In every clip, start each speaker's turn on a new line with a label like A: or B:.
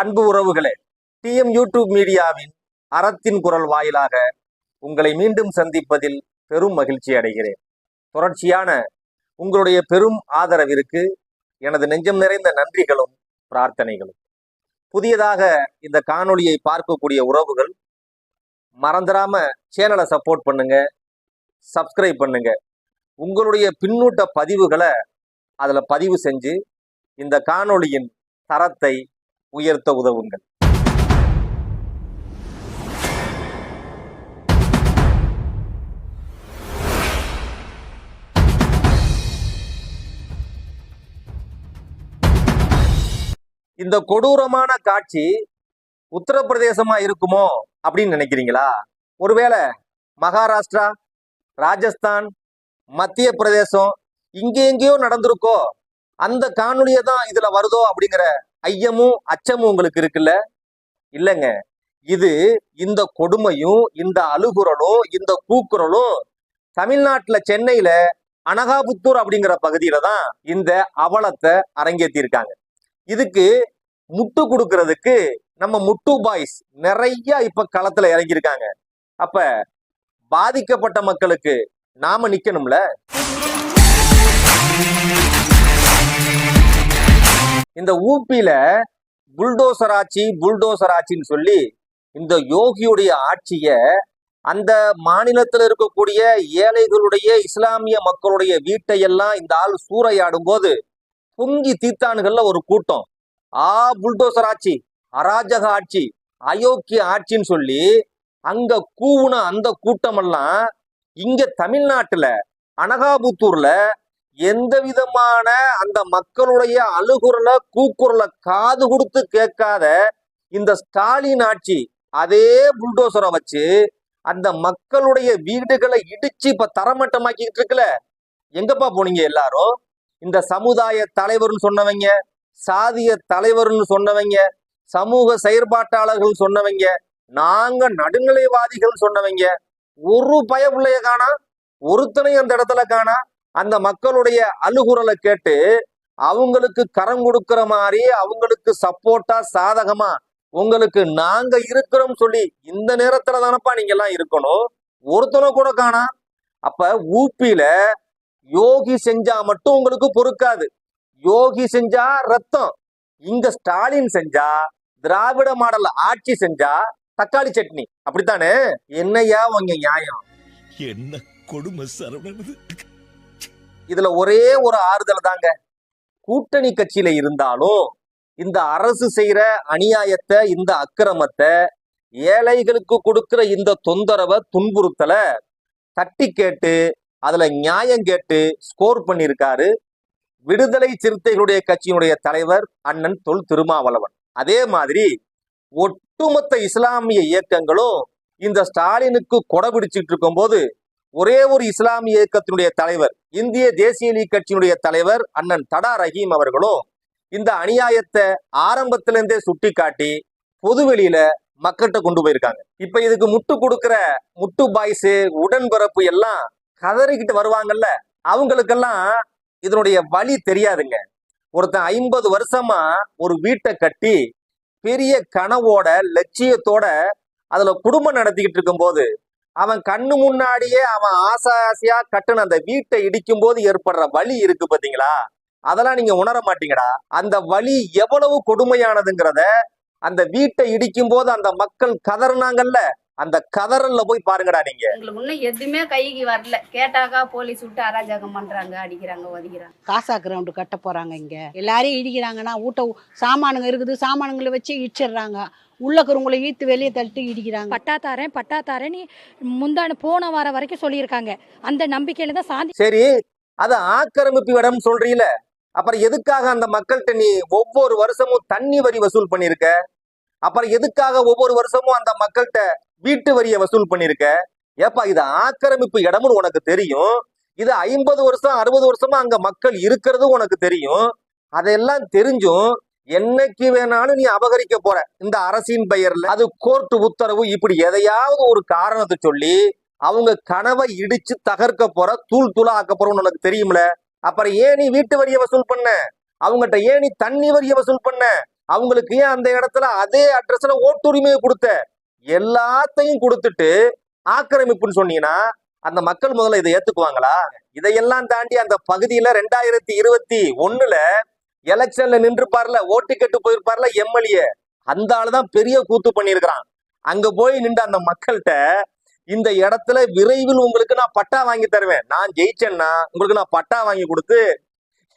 A: அன்பு உறவுகளே DM YouTube மீடியாவின் அறத்தின் குரல் வாயிலாக உங்களை மீண்டும் சந்திப்பதில் பெரும் மகிழ்ச்சி அடைகிறேன். தொடர்ச்சியான உங்களுடைய பெரும் ஆதரவிற்கு எனது நெஞ்சம் நிறைந்த நன்றிகளும் பிரார்த்தனைகளும். புதியதாக இந்த காணொளியை பார்க்கக்கூடிய உறவுகள் மறந்துடாம சேனலை சப்போர்ட் பண்ணுங்க சப்ஸ்கிரைப் பண்ணுங்க. உங்களுடைய பின்னூட்ட பதிவுகளை அதில் பதிவு செஞ்சு இந்த காணொளியின் தரத்தை உயர்த்த உதவுங்கள். இந்த கொடூரமான காட்சி உத்தரப்பிரதேசமா இருக்குமோ அப்படின்னு நினைக்கிறீங்களா? ஒருவேளை மகாராஷ்டிரா ராஜஸ்தான் மத்திய பிரதேசம் இங்கே எங்கேயோ நடந்திருக்கோ அந்த காணொலியை தான் இதுல வருதோ அப்படிங்கிற ஐயமும் அச்சமும் உங்களுக்கு இருக்குல்ல? இல்லைங்க. இது இந்த கொடுமையும் இந்த அழுகுறலும் இந்த கூக்குரலும் தமிழ்நாட்டுல சென்னையில அனகாபுத்தூர் அப்படிங்கிற பகுதியில தான் இந்த அவலத்தை அரங்கேற்றியிருக்காங்க இதுக்கு முட்டு கொடுக்கறதுக்கு நம்ம முட்டு பாய்ஸ் நிறைய இப்ப களத்துல இறங்கியிருக்காங்க. அப்ப பாதிக்கப்பட்ட மக்களுக்கு நாம நிக்கணும்ல? இந்த ஊப்பியில புல்டோசர் ஆட்சி புல்டோசர் ஆட்சின்னு சொல்லி இந்த யோகியுடைய ஆட்சிய அந்த மாநிலத்தில் இருக்கக்கூடிய ஏழைகளுடைய இஸ்லாமிய மக்களுடைய வீட்டையெல்லாம் இந்த ஆள் சூறையாடும் போது பொங்கி தீத்தானுகள்ல ஒரு கூட்டம். ஆ புல்டோசர் ஆட்சி அராஜக ஆட்சி அயோக்கிய ஆட்சின்னு சொல்லி அங்க கூவுன அந்த கூட்டமெல்லாம் இங்க தமிழ்நாட்டுல அனகாபுத்தூர்ல எந்த விதமான அந்த மக்களுடைய அழுகுரலை கூக்குரலை காது கொடுத்து கேட்காத இந்த ஸ்டாலின் ஆட்சி அதே புல்டோசரை வச்சு அந்த மக்களுடைய வீடுகளை இடிச்சு இப்ப தரமட்டமாக்கிட்டு இருக்குல்ல? எங்கப்பா போனீங்க எல்லாரும்? இந்த சமுதாய தலைவர்னு சொன்னவங்க சாதிய தலைவர்னு சொன்னவங்க சமூக செயற்பாட்டாளர்கள் சொன்னவங்க நாங்க நடுநிலைவாதிகள் சொன்னவங்க ஒரு பயப்பிள்ளைய காணா ஒருத்தனையும் அந்த இடத்துல காணா அந்த மக்களுடைய அழுகுறலை கேட்டு அவங்களுக்கு கரம் கொடுக்கிற மாதிரி அவங்களுக்கு சப்போர்ட்டா சாதகமா உங்களுக்கு நாங்க இருக்கிறோம் சொல்லி இந்த நேரத்துல தானப்பா நீங்க எல்லாம் இருக்கணும். ஒருத்தனை கூட காணா. அப்ப ஊப்பியில யோகி செஞ்சா மட்டும் உங்களுக்கு பொறுக்காது. யோகி செஞ்சா ரத்தம். இங்க ஸ்டாலின் செஞ்சா திராவிட மாடல் ஆட்சி செஞ்சா தக்காளி சட்னி. அப்படித்தானே? என்னையா உங்க நியாயம்?
B: என்ன கொடுமை சரவணன்
A: இதுல ஒரே ஒரு ஆறுதல் தாங்க கூட்டணி கட்சியில இருந்தாலும் இந்த அரசு செய்யற அநியாயத்தை இந்த அக்கிரமத்தை ஏழைகளுக்கு கொடுக்கிற இந்த தொந்தரவை துன்புறுத்தலை தட்டி கேட்டு அதுல நியாயம் கேட்டு ஸ்கோர் பண்ணியிருக்காரு. விடுதலை சிறுத்தைகளுடைய கட்சியினுடைய தலைவர் அண்ணன் தொல் திருமாவளவன். அதே மாதிரி ஒட்டுமொத்த இஸ்லாமிய இயக்கங்களும் இந்த ஸ்டாலினுக்கு கொடை பிடிச்சிட்டு இருக்கும்போது ஒரே ஒரு இஸ்லாமிய இயக்கத்தினுடைய தலைவர் இந்திய தேசிய லீக் கட்சியினுடைய தலைவர் அண்ணன் தடா ரஹீம் அவர்களும் இந்த அநியாயத்தை ஆரம்பத்திலிருந்தே சுட்டி காட்டி பொதுவெளியில மக்கள்கிட்ட கொண்டு போயிருக்காங்க. இப்ப இதுக்கு முட்டு கொடுக்கிற முட்டு பாய்ஸ் உடன்பிறப்பு எல்லாம் கதறிக்கிட்டு வருவாங்கல்ல அவங்களுக்கெல்லாம் இதனுடைய வழி தெரியாதுங்க. ஒருத்தன் ஐம்பது வருஷமா ஒரு வீட்டை கட்டி பெரிய கனவோட லட்சியத்தோட அதுல குடும்பம் நடத்திக்கிட்டு இருக்கும்போது அவன் கண்ணு முன்னாடியே அவன் ஆசை ஆசையா கட்டுன அந்த வீட்டை இடிக்கும் போது ஏற்படுற வலி இருக்கு பாத்தீங்களா? அதெல்லாம் நீங்க உணர மாட்டீங்கடா. அந்த வலி எவ்வளவு கொடுமையானதுங்கிறத அந்த வீட்டை இடிக்கும் போது அந்த மக்கள் கதறினாங்கல்ல. அந்த கதறல்ல போய் பாருங்கடா நீங்க.
C: எங்களுக்கு இன்னும் எதுவுமே கைக்கு வரல. கேட்டாக்கா போலீஸ் விட்டு அராஜகம் பண்றாங்க அடிக்கிறாங்க ஒதிக்கிறாங்க.
D: காசா கிரவுண்டு கட்ட போறாங்க இங்க. எல்லாரையும் இடிக்கிறாங்கன்னா ஊட்ட சாமானுங்க இருக்குது சாமானுங்களை வச்சு இடிச்சிடுறாங்க. உள்ளக்கிறவங்களை ஈத்து வெளியே தள்ளிட்டு இடிக்கிறாங்க.
E: பட்டா தாரேன் பட்டா தாரேன்னு முந்தான போன வாரம் வரைக்கும் சொல்லியிருக்காங்க. அந்த நம்பிக்கையில தான் சாந்தி
A: சரி அது ஆக்கிரமிப்பு இடம் சொல்றீல. அப்புறம் எதுக்காக அந்த மக்கள்கிட்ட நீ ஒவ்வொரு வருஷமும் தண்ணி வரி வசூல் பண்ணிருக்க அப்புறம் எதுக்காக ஒவ்வொரு வருஷமும் அந்த மக்கள்கிட்ட வீட்டு வரியை வசூல் பண்ணிருக்க ஏப்பா இது ஆக்கிரமிப்பு இடம்னு உனக்கு தெரியும். இது ஐம்பது வருஷம் அறுபது வருஷமா அங்க மக்கள் இருக்கிறது உனக்கு தெரியும். அதெல்லாம் தெரிஞ்சும் என்னைக்கு வேணாலும் நீ அபகரிக்க போற. இந்த அரசின் பெயர்ல அது கோர்ட் உத்தரவு. இப்படி எதையாவது ஒரு காரணத்தை சொல்லி அவங்க கனவை இடிச்சு தகர்க்க போற தூள் தூளா ஆக்க போறோம்னு உனக்கு தெரியும்ல? அப்புறம் ஏன் நீ வீட்டு வரியை வசூல் பண்ண? அவங்ககிட்ட ஏன் நீ தண்ணி வரியை வசூல் பண்ண? அவங்களுக்கு ஏன் அந்த இடத்துல அதே அட்ரஸ்ல ஓட்டுரிமையை கொடுத்த? எல்லாத்தையும் கொடுத்துட்டு ஆக்கிரமிப்புன்னு சொன்னீங்கன்னா அந்த மக்கள் முதல்ல இதை ஏத்துக்குவாங்களா? இதையெல்லாம் தாண்டி அந்த பகுதியில ரெண்டாயிரத்தி இருபத்தி ஒண்ணுல எலெக்ஷன்ல நின்றுப்பார்ல ஓட்டு கெட்டு போயிருப்பார்ல எம்எல்ஏ. அந்த ஆளு தான் பெரிய கூத்து பண்ணியிருக்கிறான். அங்க போய் நின்று அந்த மக்கள்கிட்ட இந்த இடத்துல விரைவில் உங்களுக்கு நான் பட்டா வாங்கி தருவேன். நான் ஜெயிச்சேன்னா உங்களுக்கு நான் பட்டா வாங்கி கொடுத்து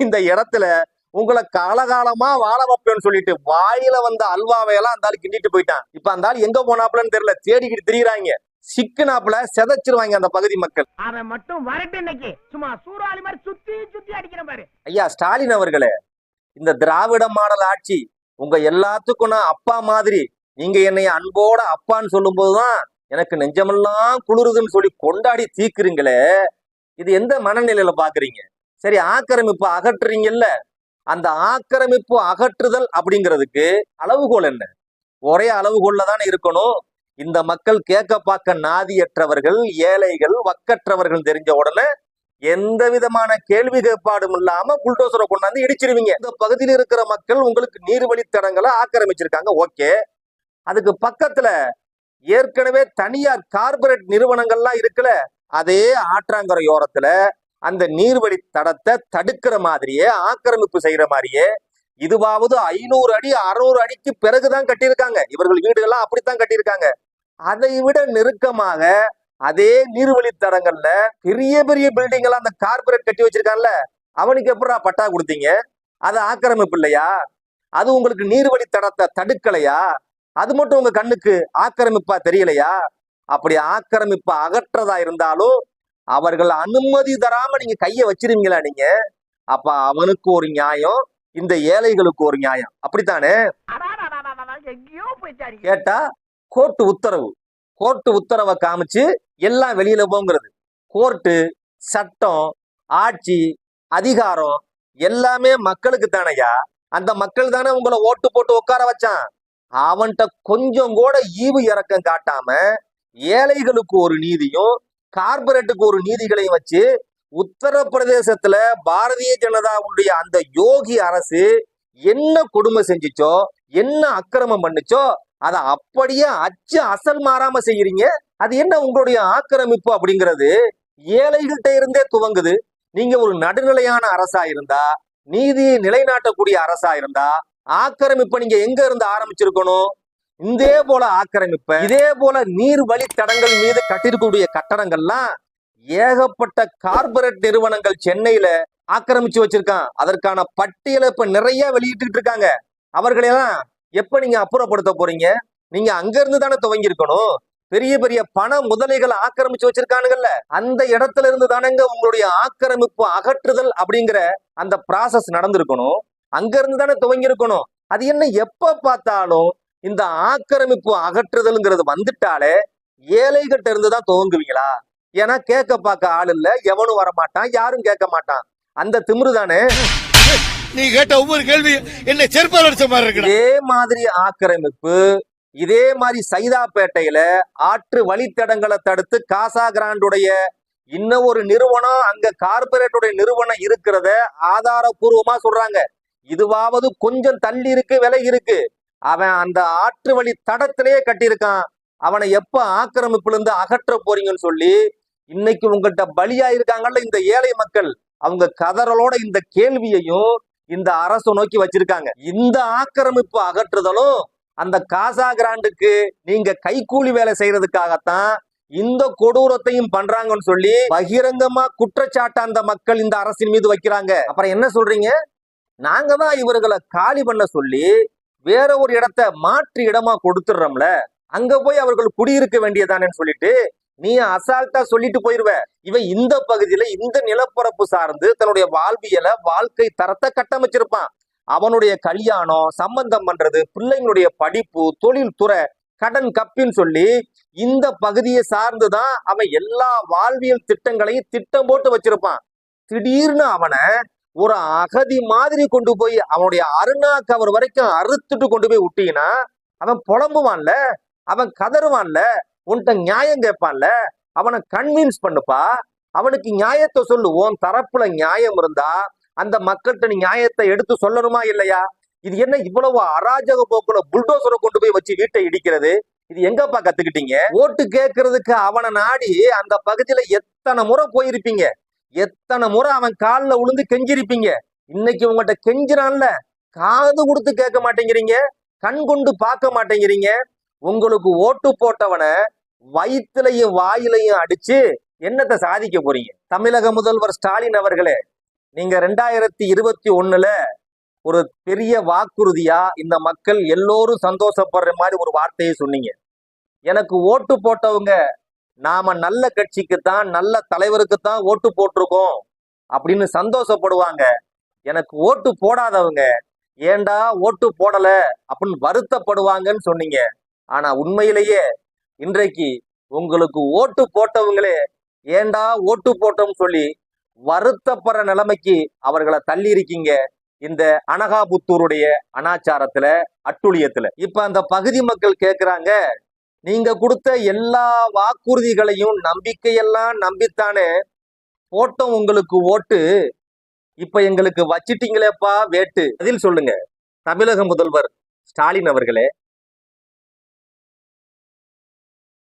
A: இந்த இடத்துல உங்களை காலகாலமா வாழ வைப்பேன்னு சொல்லிட்டு வாயில வந்த அல்வாவையெல்லாம் அந்த ஆள் கிண்டிட்டு போயிட்டான். இப்ப அந்த ஆள் எங்க போனாப்புலன்னு தெரியல. தேடிக்கிட்டு திரியுறாங்க. சிக்குனாப்புல செதைச்சிருவாங்க அந்த பகுதி மக்கள்.
F: அவன் மட்டும் வரட்டு இன்னைக்கு. சும்மா சூறாவளி மாதிரி சுத்தி சுத்தி அடிக்கிற பாரு.
A: ஐயா ஸ்டாலின் அவர்களே இந்த திராவிட மாடல் ஆட்சி உங்க எல்லாத்துக்கும் நான் அப்பா மாதிரி நீங்க என்னை அன்போட அப்பான்னு சொல்லும் போதுதான் எனக்கு நெஞ்சமெல்லாம் குளிருதுன்னு சொல்லி கொண்டாடி தீக்குறீங்களே இது எந்த மனநிலையில பாக்குறீங்க? சரி ஆக்கிரமிப்பு அகற்றுறீங்கல்ல அந்த ஆக்கிரமிப்பு அகற்றுதல் அப்படிங்கிறதுக்கு அளவுகோல் என்ன? ஒரே அளவுகோல்ல தானே இருக்கணும். இந்த மக்கள் கேட்க பார்க்க நாதியற்றவர்கள் ஏழைகள் வக்கற்றவர்கள் தெரிஞ்ச உடனே எந்த விதமான கேள்வி கேட்பாடும் இல்லாம புல்டோசரை கொண்டாந்து இடிச்சிருவீங்க. இந்த பகுதியில் இருக்கிற மக்கள் உங்களுக்கு நீர்வழித்தடங்களை ஆக்கிரமிச்சிருக்காங்க. ஓகே. அதுக்கு பக்கத்துல ஏற்கனவே தனியார் கார்பரேட் நிறுவனங்கள்லாம் இருக்குல்ல அதே ஆற்றாங்கரையோரத்துல அந்த நீர்வழி தடத்தை தடுக்கிற மாதிரியே ஆக்கிரமிப்பு செய்யற மாதிரியே இதுவாவது ஐநூறு அடி அறுநூறு அடிக்கு பிறகுதான் கட்டியிருக்காங்க. இவர்கள் வீடுகள்லாம் அப்படித்தான் கட்டியிருக்காங்க. அதை விட நெருக்கமாக அதே நீர்வழித்தடங்கள்ல பெரிய பெரிய பில்டிங் எல்லாம் அந்த கார்பரேட் கட்டி வச்சிருக்காங்கல்ல அவனுக்கு எப்படா பட்டா கொடுத்தீங்க? அது ஆக்கிரமிப்பு இல்லையா? அது உங்களுக்கு நீர்வழி தடத்தை தடுக்கலையா? அது மட்டும் உங்க கண்ணுக்கு ஆக்கிரமிப்பா தெரியலையா? அப்படி ஆக்கிரமிப்பை அகற்றதா இருந்தாலும் அவர்கள் அனுமதி தராம நீங்க கைய வச்சிருவீங்களா நீங்க? அப்ப அவனுக்கு ஒரு நியாயம் இந்த ஏழைகளுக்கு ஒரு நியாயம். அப்படித்தானே? கேட்டா கோர்ட்டு உத்தரவு. கோர்ட்டு உத்தரவை காமிச்சு எல்லாம் வெளியில போங்கிறது. கோர்ட்டு சட்டம் ஆட்சி அதிகாரம் எல்லாமே மக்களுக்கு தானையா? அந்த மக்கள் தானே உங்களை ஓட்டு போட்டு உட்கார வச்சான். அவன்கிட்ட கொஞ்சம் கூட ஈவு இறக்கம் காட்டாம ஏழைகளுக்கு ஒரு நீதியும் கார்பரேட்டுக்கு ஒரு நீதிகளையும் வச்சு உத்தரப்பிரதேசத்துல பாரதிய ஜனதாவுடைய அந்த யோகி அரசு என்ன கொடுமை செஞ்சுச்சோ என்ன அக்கிரமம் பண்ணுச்சோ அதை அப்படியே அச்சு அசல் மாறாம செய்யறீங்க. அது என்ன உங்களுடைய ஆக்கிரமிப்பு அப்படிங்கிறது ஏழைகள்கிட்ட இருந்தே துவங்குது. நீங்க ஒரு நடுநிலையான அரசா இருந்தா நீதியை நிலைநாட்டக்கூடிய அரசா இருந்தா ஆக்கிரமிப்பை நீங்க எங்க இருந்து ஆரம்பிச்சிருக்கணும்? இதே போல ஆக்கிரமிப்ப இதே போல நீர் வழித்தடங்கள் மீது கட்டிருக்கக்கூடிய கட்டடங்கள்லாம் ஏகப்பட்ட கார்பரேட் நிறுவனங்கள் சென்னையில ஆக்கிரமிச்சு வச்சிருக்கான். அதற்கான பட்டியலை இப்ப நிறைய வெளியிட்டு இருக்காங்க. அவர்களெல்லாம் எப்ப நீங்க அப்புறப்படுத்த போறீங்க? நீங்க அங்க இருந்து தானே துவங்கி இருக்கணும் பெரிய பெரிய பண முதலைகளை ஆக்கிரமிச்சு வச்சிருக்கானுங்கல்ல அந்த இடத்துல இருந்து தானேங்க உங்களுடைய ஆக்கிரமிப்பு அகற்றுதல் அப்படிங்கிற அந்த ப்ராசஸ் நடந்திருக்கணும். அங்க இருந்து தானே துவங்கி இருக்கணும் அது என்ன எப்ப பார்த்தாலும் இந்த ஆக்கிரமிப்பு அகற்றுதல்ங்கிறது வந்துட்டாலே ஏழைகிட்ட இருந்து தான் துவங்குவீங்களா? ஏன்னா கேட்க பார்க்க ஆள் இல்ல எவனும் வரமாட்டான் யாரும் கேட்க மாட்டான். அந்த திமிரு தானே?
B: நீ கேட்ட ஒவ்வொரு கேள்வி என்ன செருப்பால் அடிச்ச மாதிரி இருக்கு
A: இதே மாதிரி ஆக்கிரமிப்பு இதே மாதிரி சைதாப்பேட்டையில ஆற்று வழித்தடங்களை தடுத்து காசா கிராண்டுடைய இன்னும் ஒரு நிறுவனம் அங்க கார்பரேட்டுடைய நிறுவனம் இருக்கிறத ஆதாரபூர்வமா சொல்றாங்க. இதுவாவது கொஞ்சம் தள்ளி இருக்கு விலை இருக்கு. அவன் அந்த ஆற்று வழி தடத்திலேயே கட்டியிருக்கான். அவனை எப்ப ஆக்கிரமிப்புல இருந்து அகற்ற போறீங்கன்னு சொல்லி இன்னைக்கு உங்கள்கிட்ட பலியா இருக்காங்கல்ல இந்த ஏழை மக்கள். அவங்க கதறலோட இந்த கேள்வியையும் இந்த அரசு நோக்கி வச்சிருக்காங்க. இந்த ஆக்கிரமிப்பு அகற்றுதலும் அந்த காசா கிராண்டுக்கு நீங்க கைக்கூலி வேலை செய்யறதுக்காகத்தான் இந்த கொடூரத்தையும் பண்றாங்கன்னு சொல்லி பகிரங்கமா குற்றச்சாட்டு அந்த மக்கள் இந்த அரசின் மீது வைக்கிறாங்க. அப்புறம் என்ன சொல்றீங்க? நாங்க தான் இவர்களை காலி பண்ண சொல்லி வேற ஒரு இடத்த மாற்று இடமா கொடுத்துடுறோம்ல அங்க போய் அவர்கள் குடியிருக்க வேண்டியதானேன்னு சொல்லிட்டு நீ அசால்ட்டா சொல்லிட்டு போயிருவ. இவன் இந்த பகுதியில இந்த நிலப்பரப்பு சார்ந்து தன்னுடைய வாழ்வியலை வாழ்க்கை தரத்தை கட்டமைச்சிருப்பான். அவனுடைய கல்யாணம் சம்பந்தம் பண்றது பிள்ளைங்களுடைய படிப்பு தொழில் துறை கடன் கப்பின்னு சொல்லி இந்த பகுதியை சார்ந்துதான் அவன் எல்லா வாழ்வியல் திட்டங்களையும் திட்டம் போட்டு வச்சிருப்பான். திடீர்னு அவனை ஒரு அகதி மாதிரி கொண்டு போய் அவனுடைய அருணா கவர் வரைக்கும் அறுத்துட்டு கொண்டு போய் விட்டீங்கன்னா அவன் புலம்புவான்ல அவன் கதறுவான்ல உன்கிட்ட நியாயம் கேட்பான்ல அவனை கன்வின்ஸ் பண்ணுப்பா. அவனுக்கு நியாயத்தை சொல்லு உன் தரப்புல நியாயம் இருந்தா அந்த மக்கள்கிட்ட நீ நியாயத்தை எடுத்து சொல்லணுமா இல்லையா? இது என்ன இவ்வளவு அராஜக போக்குல புல்டோசரை கொண்டு போய் வச்சு வீட்டை இடிக்கிறது? இது எங்கப்பா கத்துக்கிட்டீங்க? ஓட்டு கேட்கறதுக்கு அவனை நாடி அந்த பகுதியில எத்தனை முறை போயிருப்பீங்க? எத்தனை முறை அவன் காலில் விழுந்து கெஞ்சிருப்பீங்க? இன்னைக்கு உங்கள்கிட்ட கெஞ்சிறான்ல காது கொடுத்து கேட்க மாட்டேங்கிறீங்க கண் கொண்டு பார்க்க மாட்டேங்கிறீங்க. உங்களுக்கு ஓட்டு போட்டவனை வயிற்றுலையும் வாயிலையும் அடிச்சு என்னத்தை சாதிக்க போறீங்க? தமிழக முதல்வர் ஸ்டாலின் அவர்களே நீங்க ரெண்டாயிரத்தி இருபத்தி ஒண்ணுல ஒரு பெரிய வாக்குறுதியா இந்த மக்கள் எல்லோரும் சந்தோஷப்படுற மாதிரி ஒரு வார்த்தையை சொன்னீங்க. எனக்கு ஓட்டு போட்டவங்க நாம நல்ல கட்சிக்கு தான் நல்ல தலைவருக்குத்தான் ஓட்டு போட்டிருக்கோம் அப்படின்னு சந்தோஷப்படுவாங்க. எனக்கு ஓட்டு போடாதவங்க ஏண்டா ஓட்டு போடல அப்படின்னு வருத்தப்படுவாங்கன்னு சொன்னீங்க. ஆனா உண்மையிலேயே இன்றைக்கு உங்களுக்கு ஓட்டு போட்டவங்களே ஏண்டா ஓட்டு போட்டோம்னு சொல்லி வருத்தப்படுற நிலைமைக்கு அவர்களை தள்ளி இருக்கீங்க. இந்த அனகாபுத்தூருடைய அனாச்சாரத்துல அட்டுழியத்துல. இப்ப அந்த பகுதி மக்கள் கேக்குறாங்க நீங்க கொடுத்த எல்லா வாக்குறுதிகளையும் நம்பிக்கையெல்லாம் நம்பித்தானே போட்டோம் உங்களுக்கு ஓட்டு. இப்ப எங்களுக்கு வச்சிட்டீங்களேப்பா வேட்டு. பதில் சொல்லுங்க. தமிழக முதல்வர் ஸ்டாலின் அவர்களே